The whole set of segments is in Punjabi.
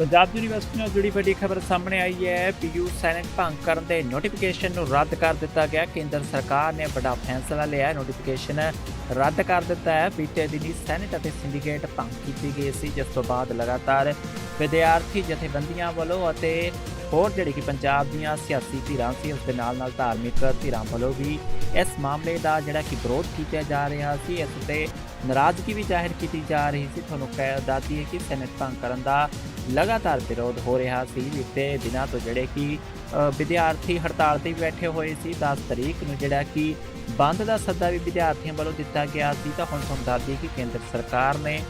ਪੰਜਾਬ ਯੂਨੀਵਰਸਿਟੀ ਨਾਲ ਜੁੜੀ ਵੱਡੀ ਖਬਰ ਸਾਹਮਣੇ ਆਈ ਹੈ। ਪੀਯੂ ਸੈਨੇਟ ਭੰਗ ਕਰਨ ਦੇ ਨੋਟੀਫਿਕੇਸ਼ਨ ਨੂੰ ਰੱਦ ਕਰ ਦਿੱਤਾ ਗਿਆ। ਕੇਂਦਰ ਸਰਕਾਰ ਨੇ ਵੱਡਾ ਫੈਸਲਾ ਲਿਆ ਨੋਟੀਫਿਕੇਸ਼ਨ ਰੱਦ ਕਰ ਦਿੱਤਾ ਹੈ। ਬੀਤੇ ਦਿਨੀ ਸੈਨੇਟ ਅਤੇ ਸਿੰਡੀਕੇਟ ਭੰਗ ਕੀਤੀ ਗਈ ਸੀ, ਜਿਸ ਤੋਂ ਬਾਅਦ ਲਗਾਤਾਰ ਵਿਦਿਆਰਥੀ ਜਥੇਬੰਦੀਆਂ ਵੱਲੋਂ ਅਤੇ ਹੋਰ ਜਿਹੜੀ ਕਿ ਪੰਜਾਬ ਦੀਆਂ ਸਿਆਸੀ ਧਿਰਾਂ ਸੀ ਉਸ ਦੇ ਨਾਲ ਨਾਲ ਧਾਰਮਿਕ ਧਿਰਾਂ ਵੱਲੋਂ ਵੀ ਇਸ ਮਾਮਲੇ ਦਾ ਜਿਹੜਾ ਕਿ ਵਿਰੋਧ ਕੀਤਾ ਜਾ ਰਿਹਾ ਸੀ, ਇਸ ਤੇ ਨਾਰਾਜ਼ਗੀ ਵੀ ਜ਼ਾਹਿਰ ਕੀਤੀ ਜਾ ਰਹੀ ਸੀ। ਤੁਹਾਨੂੰ ਕਹਿ ਦੱਸਦੀ ਹੈ ਕਿ ਸੈਨੇਟ ਭੰਗ ਕਰਨ ਦਾ ਲਗਾਤਾਰ ਵਿਰੋਧ ਹੋ ਰਿਹਾ ਸੀ। ਬੀਤੇ ਦਿਨਾਂ ਤੋਂ ਜਿਹੜੇ ਕਿ ਵਿਦਿਆਰਥੀ ਹੜਤਾਲ ਤੇ ਬੈਠੇ ਹੋਏ ਸੀ। 10 ਤਰੀਕ ਨੂੰ ਜਿਹੜਾ ਕਿ ਬੰਦ ਦਾ ਸੱਦਾ ਵੀ ਵਿਦਿਆਰਥੀਆਂ ਵੱਲੋਂ ਦਿੱਤਾ ਗਿਆ ਸੀ। ਤਾਂ ਹੁਣ ਤੁਹਾਨੂੰ ਦੱਸਦੀ ਕਿ ਕੇਂਦਰ ਸਰਕਾਰ ਨੇ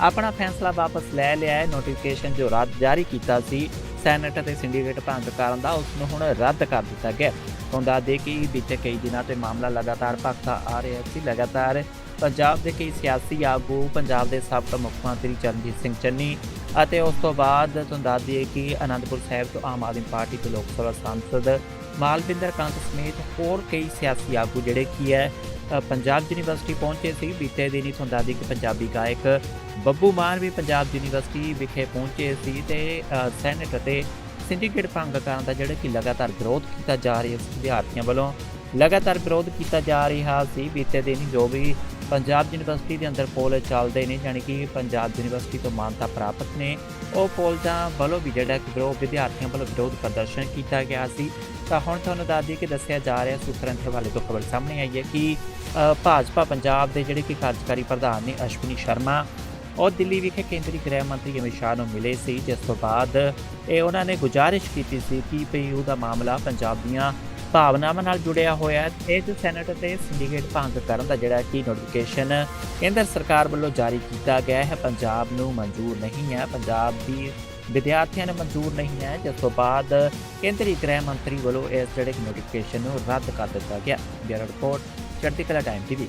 ਆਪਣਾ ਫੈਸਲਾ ਵਾਪਸ ਲੈ ਲਿਆ ਹੈ। ਨੋਟੀਫਿਕੇਸ਼ਨ ਜੋ ਰੱਦ ਜਾਰੀ ਕੀਤਾ ਸੀ ਸੈਨੇਟ ਅਤੇ ਸਿੰਡੀਕੇਟ ਭੰਗ ਕਰਨ ਦਾ ਉਸ ਨੂੰ ਹੁਣ ਰੱਦ ਕਰ ਦਿੱਤਾ ਗਿਆ। ਤੁਹਾਨੂੰ ਦੱਸ ਦੇ ਕਿ ਬੀਤੇ ਕਈ ਦਿਨਾਂ ਤੋਂ ਮਾਮਲਾ ਲਗਾਤਾਰ ਭਖਦਾ ਆ ਰਿਹਾ ਸੀ, ਲਗਾਤਾਰ ਪੰਜਾਬ ਦੇ ਕਈ ਸਿਆਸੀ ਆਗੂ, ਪੰਜਾਬ ਦੇ ਸਾਬਕਾ ਮੁੱਖ ਮੰਤਰੀ ਚਰਨਜੀਤ ਸਿੰਘ ਚੰਨੀ ਅਤੇ ਉਸ ਤੋਂ ਬਾਅਦ ਤੁਹਾਨੂੰ ਦੱਸ ਦਈਏ ਕਿ ਅਨੰਦਪੁਰ ਸਾਹਿਬ ਤੋਂ ਆਮ ਆਦਮੀ ਪਾਰਟੀ ਤੋਂ ਲੋਕ ਸਭਾ ਸਾਂਸਦ ਮਾਲਵਿੰਦਰ ਕੰਤ ਸਮੇਤ ਹੋਰ ਕਈ ਸਿਆਸੀ ਆਗੂ ਜਿਹੜੇ ਕੀ ਹੈ ਪੰਜਾਬ ਯੂਨੀਵਰਸਿਟੀ ਪਹੁੰਚੇ ਸੀ। ਬੀਤੇ ਦਿਨ ਹੀ ਤੁਹਾਨੂੰ ਦੱਸ ਦਈਏ ਕਿ ਪੰਜਾਬੀ ਗਾਇਕ ਬੱਬੂ ਮਾਨ ਵੀ ਪੰਜਾਬ ਯੂਨੀਵਰਸਿਟੀ ਵਿਖੇ ਪਹੁੰਚੇ ਸੀ ਤੇ ਅ, ਸੈਨੇਟ ਅਤੇ ਸਿੰਡੀਕੇਟ ਭੰਗ ਕਰਨ ਦਾ ਜਿਹੜਾ ਕਿ ਲਗਾਤਾਰ ਵਿਰੋਧ ਕੀਤਾ ਜਾ ਰਿਹਾ ਸੀ ਵਿਦਿਆਰਥੀਆਂ ਵੱਲੋਂ ਲਗਾਤਾਰ ਵਿਰੋਧ ਕੀਤਾ ਜਾ ਰਿਹਾ ਸੀ। ਬੀਤੇ ਦਿਨ ਜੋ ਵੀ ਪੰਜਾਬ ਯੂਨੀਵਰਸਿਟੀ ਦੇ ਅੰਦਰ ਪੋਲ ਚੱਲਦੇ ਨੇ ਯਾਨੀ ਕਿ ਪੰਜਾਬ ਯੂਨੀਵਰਸਿਟੀ ਤੋਂ ਮਾਨਤਾ ਪ੍ਰਾਪਤ ਨੇ ਉਹ ਪੋਲਜਾਂ ਵੱਲੋਂ ਵੀ ਜਿਹੜਾ ਕਿ ਵਿਰੋਧ ਵਿਦਿਆਰਥੀਆਂ ਵੱਲੋਂ ਵਿਰੋਧ ਪ੍ਰਦਰਸ਼ਨ ਕੀਤਾ ਗਿਆ ਸੀ। ਤਾਂ ਹੁਣ ਤੁਹਾਨੂੰ ਦੱਸ ਦਈਏ ਕਿ ਦੱਸਿਆ ਜਾ ਰਿਹਾ ਸੂਤਰਾਂ ਦੇ ਹਵਾਲੇ ਤੋਂ ਖਬਰ ਸਾਹਮਣੇ ਆਈ ਹੈ ਕਿ ਭਾਜਪਾ ਪੰਜਾਬ ਦੇ ਜਿਹੜੇ ਕਿ ਕਾਰਜਕਾਰੀ ਪ੍ਰਧਾਨ ਨੇ ਅਸ਼ਵਨੀ ਸ਼ਰਮਾ ਉਹ ਦਿੱਲੀ ਵਿਖੇ ਕੇਂਦਰੀ ਗ੍ਰਹਿ ਮੰਤਰੀ ਅਮਿਤ ਸ਼ਾਹ ਨੂੰ ਮਿਲੇ ਸੀ, ਜਿਸ ਤੋਂ ਬਾਅਦ ਇਹ ਉਹਨਾਂ ਨੇ ਗੁਜ਼ਾਰਿਸ਼ ਕੀਤੀ ਸੀ ਕਿ ਪੀਯੂ ਦਾ ਮਾਮਲਾ ਪੰਜਾਬ ਦੀਆਂ ਭਾਵਨਾਵਾਂ ਨਾਲ ਜੁੜਿਆ ਹੋਇਆ ਹੈ। ਇਹ ਜੋ ਸੈਨੇਟ ਤੇ ਸਿੰਡੀਕੇਟ ਭੰਗ ਕਰਨ ਦਾ ਜਿਹੜਾ ਕਿ ਨੋਟੀਫਿਕੇਸ਼ਨ ਕੇਂਦਰ ਸਰਕਾਰ ਵੱਲੋਂ ਜਾਰੀ ਕੀਤਾ ਗਿਆ ਹੈ, ਪੰਜਾਬ ਨੂੰ ਮਨਜ਼ੂਰ ਨਹੀਂ ਹੈ। ਪੰਜਾਬ ਦੀ ਵਿਦਿਆਰਥੀਆਂ ਨੂੰ ਮਨਜ਼ੂਰ ਨਹੀਂ ਹੈ, ਜਿਸ ਤੋਂ ਬਾਅਦ ਕੇਂਦਰੀ ਗ੍ਰਹਿ ਮੰਤਰੀ ਵੱਲੋਂ ਇਸ ਜਿਹੜੇ ਨੋਟੀਫਿਕੇਸ਼ਨ ਨੂੰ ਰੱਦ ਕਰ ਦਿੱਤਾ ਗਿਆ। Bureau report, Chardi Kala time TV